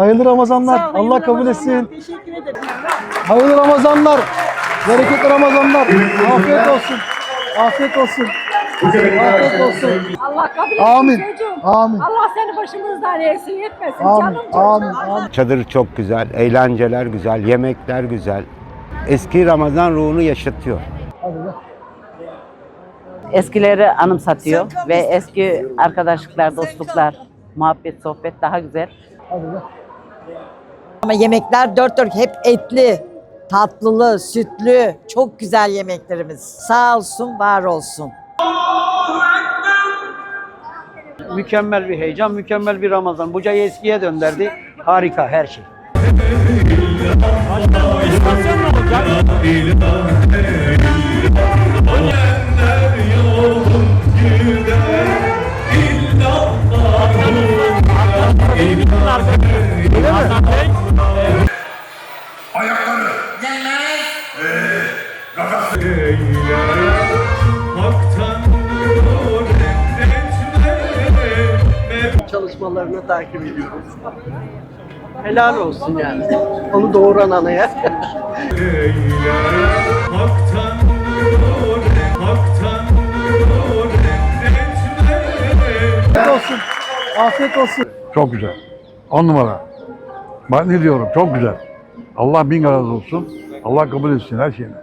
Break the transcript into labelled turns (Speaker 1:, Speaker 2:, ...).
Speaker 1: Hayırlı Ramazanlar.
Speaker 2: Sağ ol,
Speaker 1: Allah kabul etsin.
Speaker 2: Teşekkür ederim.
Speaker 1: Hayırlı Ramazanlar. Bereketli Ramazanlar. Afiyet olsun. Afiyet olsun. Afiyet olsun.
Speaker 3: Allah kabul etsin
Speaker 1: Amin.
Speaker 3: çocuğum.
Speaker 1: Amin.
Speaker 3: Allah seni başımızdan eksik etmesin
Speaker 1: Amin.
Speaker 3: canım çocuğum.
Speaker 1: Amin. Amin.
Speaker 4: Çadır çok güzel, eğlenceler güzel, yemekler güzel. Eski Ramazan ruhunu yaşatıyor.
Speaker 1: Hadi be.
Speaker 5: eskileri anımsatıyor ve eski arkadaşlıklar, dostluklar, muhabbet, sohbet daha güzel.
Speaker 1: Hadi be.
Speaker 2: Ama yemekler dört dört hep etli, tatlılı, sütlü, çok güzel yemeklerimiz. Sağ olsun, var olsun.
Speaker 6: Mükemmel bir heyecan, mükemmel bir Ramazan. Buca'yı eskiye döndürdü. Harika her şey. Çalışmalarını takip ediyoruz. Helal olsun yani. Onu doğuran anaya.
Speaker 1: Afiyet olsun. Afiyet olsun.
Speaker 7: Çok güzel. On numara. Ben ne diyorum? Çok güzel. Allah bin razı olsun. Allah kabul etsin her şeyini.